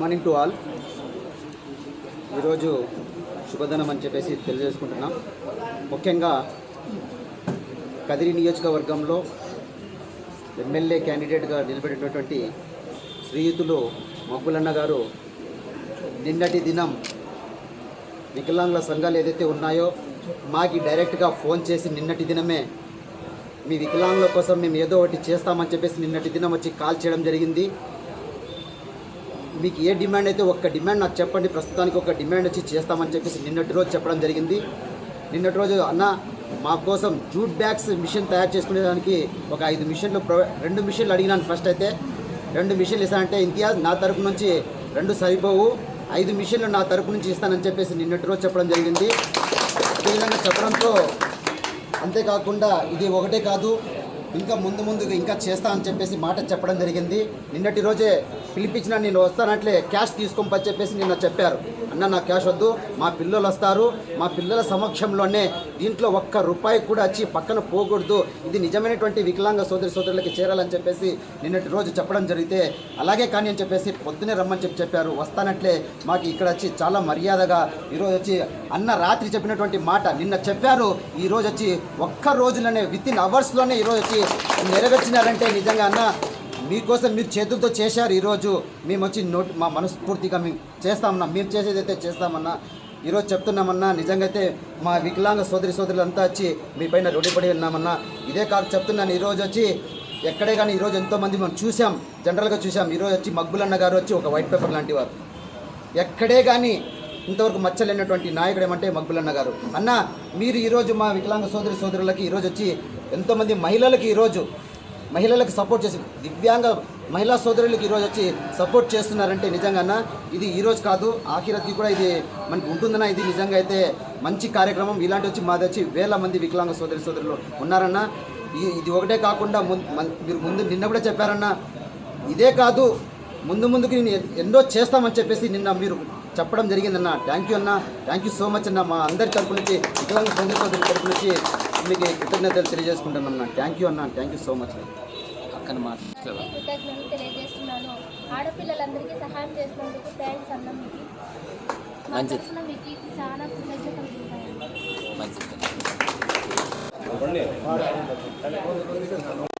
Morning to all. ఈరోజు శుభదనం అని చెప్పేసి తెలియజేసుకుంటున్నాం. ముఖ్యంగా కదిరి నియోజకవర్గంలో ఎమ్మెల్యే క్యాండిడేట్గా నిలబడినటువంటి శ్రీయుతులు మగ్గులన్న గారు నిన్నటి దినం వికలాంగుల సంఘాలు ఏదైతే ఉన్నాయో మాకి డైరెక్ట్గా ఫోన్ చేసి నిన్నటి దినమే మీ వికలాంగుల కోసం మేము ఏదో ఒకటి చేస్తామని చెప్పేసి నిన్నటి దినం వచ్చి కాల్ చేయడం జరిగింది. మీకు ఏ డిమాండ్ అయితే ఒక్క డిమాండ్ నాకు చెప్పండి ప్రస్తుతానికి ఒక డిమాండ్ వచ్చి చేస్తామని చెప్పేసి నిన్నటి రోజు చెప్పడం జరిగింది. నిన్నటి రోజు అన్న మా కోసం జూట్ బ్యాగ్స్ మిషన్ తయారు చేసుకునేదానికి ఒక ఐదు మిషన్లు రెండు మిషన్లు అడిగినాను ఫస్ట్ అయితే. రెండు మిషన్లు ఇస్తానంటే ఇంతియాజ్ నా తరపు నుంచి రెండు సరిపోవు. ఐదు మిషన్లు నా తరపు నుంచి ఇస్తానని చెప్పేసి నిన్నటి రోజు చెప్పడం జరిగింది. ఈ విధంగా చెప్పడంతో అంతేకాకుండా ఇది ఒకటే కాదు ఇంకా ముందు ముందుగా ఇంకా చేస్తా అని చెప్పేసి మాట చెప్పడం జరిగింది. నిన్నటి రోజే పిలిపించిన నేను వస్తానట్లే క్యాష్ తీసుకోమని చెప్పేసి నిన్న చెప్పారు. అన్న నా క్యాష్ వద్దు మా పిల్లలు వస్తారు. మా పిల్లల సమక్షంలోనే దీంట్లో ఒక్క రూపాయి కూడా వచ్చి పక్కన పోకూడదు. ఇది నిజమైనటువంటి వికలాంగ సోదరి సోదరులకి చేరాలని చెప్పేసి నిన్నటి రోజు చెప్పడం జరిగితే అలాగే కానీ అని చెప్పేసి పొద్దునే రమ్మని చెప్పి చెప్పారు. వస్తానట్లే మాకు ఇక్కడ వచ్చి చాలా మర్యాదగా ఈరోజు వచ్చి అన్న రాత్రి చెప్పినటువంటి మాట నిన్న చెప్పారు. ఈరోజు వచ్చి ఒక్క రోజులోనే విత్ ఇన్ అవర్స్లోనే ఈరోజు వచ్చి నెరవేర్చినారంటే నిజంగా అన్న మీకోసం మీరు చేతులతో చేశారు ఈరోజు. మేము వచ్చి నోట్ మా మనస్ఫూర్తిగా మేము చేస్తామన్నా మేము చేసేదైతే చేస్తామన్నా ఈరోజు చెప్తున్నామన్నా నిజంగా అయితే మా వికలాంగ సోదరి సోదరులంతా వచ్చి మీ పైన రుణపడి ఉన్నామన్నా ఇదే కాదు చెప్తున్నాను ఈరోజు వచ్చి ఎక్కడే కానీ ఈరోజు ఎంతోమంది మనం చూసాం జనరల్గా చూసాం ఈరోజు వచ్చి మగ్గులన్న గారు వచ్చి ఒక వైట్ పేపర్ లాంటి వారు. ఎక్కడే కానీ ఇంతవరకు మచ్చలేనటువంటి నాయకుడు ఏమంటే మగ్గులన్న గారు. అన్న మీరు ఈరోజు మా వికలాంగ సోదరి సోదరులకి ఈరోజు వచ్చి ఎంతోమంది మహిళలకి ఈరోజు మహిళలకు సపోర్ట్ చేసి దివ్యాంగ మహిళా సోదరులకి ఈరోజు వచ్చి సపోర్ట్ చేస్తున్నారంటే నిజంగా ఇది ఈరోజు కాదు ఆఖిరతి కూడా ఇది మనకి ఉంటుందన్న ఇది నిజంగా అయితే మంచి కార్యక్రమం. ఇలాంటి వచ్చి మాది వచ్చి వేల మంది వికలాంగ సోదరి సోదరులు ఉన్నారన్న ఇది ఒకటే కాకుండా మీరు ముందు నిన్న కూడా చెప్పారన్న ఇదే కాదు ముందు ముందుకు నేను ఎన్నో చేస్తామని చెప్పేసి నిన్న మీరు చెప్పడం జరిగిందన్న. థ్యాంక్ యూ అన్న. థ్యాంక్ యూ సో మచ్ అన్న. మా అందరి తరపు నుంచి వికలాంగ సోదరి సోదరి తరపు నుంచి మీకు కృతజ్ఞతలు తెలియజేసుకుంటున్నాం అన్న. థ్యాంక్ యూ అన్న. థ్యాంక్ యూ సో మచ్ పక్కన మాట్లాడవా కృతజ్ఞతలు తెలియజేస్తున్నాను. ఆడపిల్లలందరికీ సహాయం చేసినందుకు థ్యాంక్స్ అన్న మీకు. మా మంచిది. తరఫున మీకు చాలా కృతజ్ఞతలు ఉంటాయండి మంచిది.